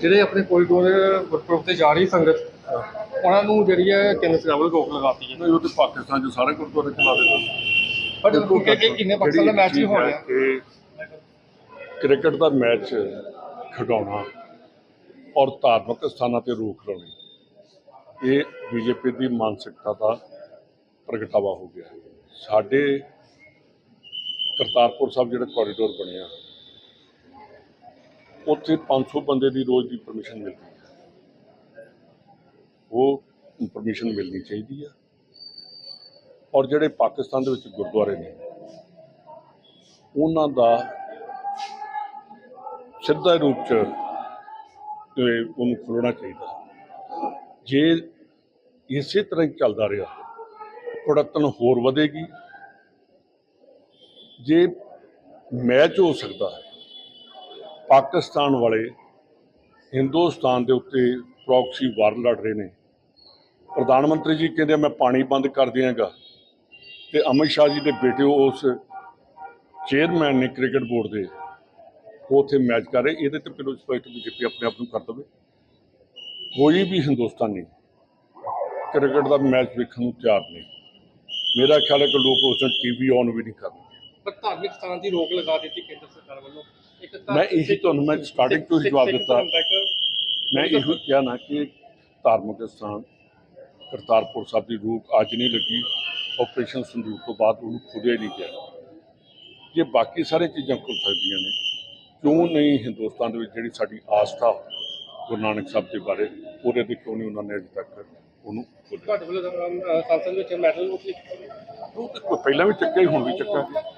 ਜਿਹੜੇ ਆਪਣੇ ਕੋਰੀਡੋਰ ਗੁਰਪੁਰਬ ਤੇ ਜਾ ਰਹੀ ਸੰਗਤ ਉਹਨਾਂ ਨੂੰ ਜਿਹੜੀ ਹੈ ਕੇਂਦਰ ਸਰਕਾਰ ਵੱਲੋਂ ਰੋਕ ਲਗਾਤੀ ਹੈ। ਉਹ ਤੇ ਪਾਕਿਸਤਾਨ 'ਚ ਸਾਰੇ ਗੁਰਦੁਆਰੇ ਚਲਾ ਦਿੱਤੇ। ਪਰ ਕਿ ਕਿ ਕਿੰਨੇ ਪਾਕਿਸਤਾਨ ਦਾ ਮੈਚ ਵੀ ਹੋ ਰਿਹਾ ਕ੍ਰਿਕਟ ਦਾ ਮੈਚ ਖਿਡਾਉਣਾ ਔਰ ਧਾਰਮਿਕ ਸਥਾਨਾਂ ਤੇ ਰੋਕ ਲਾਉਣੀ ਇਹ ਬੀਜੇਪੀ ਦੀ ਮਾਨਸਿਕਤਾ ਦਾ ਪ੍ਰਗਟਾਵਾ ਹੋ ਗਿਆ। ਸਾਡੇ ਕਰਤਾਰਪੁਰ ਸਾਹਿਬ ਜਿਹੜਾ ਕੋਰੀਡੋਰ ਬਣਿਆ ਉੱਥੇ 500 ਬੰਦੇ ਦੀ ਰੋਜ਼ ਦੀ ਪਰਮਿਸ਼ਨ ਮਿਲਦੀ ਹੈ। ਉਹ ਪਰਮਿਸ਼ਨ ਮਿਲਣੀ ਚਾਹੀਦੀ ਆ ਔਰ ਜਿਹੜੇ ਪਾਕਿਸਤਾਨ ਦੇ ਵਿੱਚ ਗੁਰਦੁਆਰੇ ਨੇ, ਉਹਨਾਂ ਦਾ ਸਿੱਧਾ ਰੂਪ ਚ ਉਹਨੂੰ ਖੋਲਣਾ ਚਾਹੀਦਾ ਜੇ ਇਸੇ ਤਰ੍ਹਾਂ ਹੀ ਚੱਲਦਾ ਰਿਹਾ ਕੁੜਤਨ ਹੋਰ ਵਧੇਗੀ। ਜੇ ਮੈਚ ਹੋ ਸਕਦਾ ਹੈ ਪਾਕਿਸਤਾਨ ਵਾਲੇ ਹਿੰਦੁਸਤਾਨ ਦੇ ਉੱਤੇ ਪ੍ਰੌਕਸੀ ਵਾਰ ਲੜ ਰਹੇ ਨੇ। ਪ੍ਰਧਾਨ ਮੰਤਰੀ ਜੀ ਕਹਿੰਦੇ ਮੈਂ ਪਾਣੀ ਬੰਦ ਕਰ ਦਿਆਂਗਾ। ਤੇ ਅਮਿਤ ਸ਼ਾਹ ਜੀ ਦੇ ਬੇਟੇ ਉਸ ਚੇਅਰਮੈਨ ਨੇ ਕ੍ਰਿਕਟ ਬੋਰਡ ਦੇ ਉਹ ਉੱਥੇ ਮੈਚ ਕਰ ਰਹੇ। ਇਹਦੇ ਤੇ ਫਿਰ ਸਪਸ਼ਟ ਬੀਜੇਪੀ ਆਪਣੇ ਆਪ ਨੂੰ ਕਰ ਦਵੇ। ਕੋਈ ਵੀ ਹਿੰਦੁਸਤਾਨੀ ਕ੍ਰਿਕਟ ਦਾ ਮੈਚ ਵੇਖਣ ਨੂੰ ਤਿਆਰ ਨਹੀਂ। ਮੇਰਾ ਖਿਆਲ ਹੈ ਕਿ ਲੋਕ ਉਸ ਦਿਨ ਟੀਵੀ ਔਨ ਵੀ ਨਹੀਂ ਕਰਦੇ ਪਰ ਧਾਰਮਿਕ ਸਥਾਨ ਦੀ ਰੋਕ ਲਗਾ ਦਿੱਤੀ ਕੇਂਦਰ ਸਰਕਾਰ ਵੱਲੋਂ। ਇੱਕ ਤਾਂ ਮੈਂ ਇਹੀ ਤੁਹਾਨੂੰ ਮੈਂ starting ਤੋਂ ਹੀ ਜਵਾਬ ਦਿੱਤਾ। ਮੈਂ ਇਹੋ ਕਿਹਾ ਨਾ ਕਿ ਧਾਰਮਿਕ ਸਥਾਨ ਕਰਤਾਰਪੁਰ ਸਾਹਿਬ ਦੀ ਰੂਪ ਅੱਜ ਨਹੀਂ ਲੱਗੀ ਆਪਰੇਸ਼ਨ ਸੰਦੂਕ ਤੋਂ ਬਾਅਦ ਉਹਨੂੰ ਖੁੱਲਿਆ ਹੀ ਨਹੀਂ ਗਿਆ ਜੇ ਬਾਕੀ ਸਾਰੇ ਚੀਜ਼ਾਂ ਖੁੱਲ ਸਕਦੀਆਂ ਨੇ ਕਿਉਂ ਨਹੀਂ ਹਿੰਦੁਸਤਾਨ ਦੇ ਵਿੱਚ ਜਿਹੜੀ ਸਾਡੀ ਆਸਥਾ ਗੁਰੂ ਨਾਨਕ ਸਾਹਿਬ ਦੇ ਬਾਰੇ ਪੂਰੇ ਦੇ ਕਿਉਂ ਨਹੀਂ ਉਹਨਾਂ ਨੇ ਅਜੇ ਤੱਕ ਉਹਨੂੰ ਖੋਲ੍ਹਿਆ? ਤੁਹਾਡੇ ਵੱਲੋਂ ਸੰਸਦ ਵਿੱਚ ਮੈਟਲ ਨੂੰ ਪਹਿਲਾਂ ਵੀ ਚੱਕਿਆ ਹੀ ਹੁਣ ਵੀ ਚੱਕਾਂਗੇ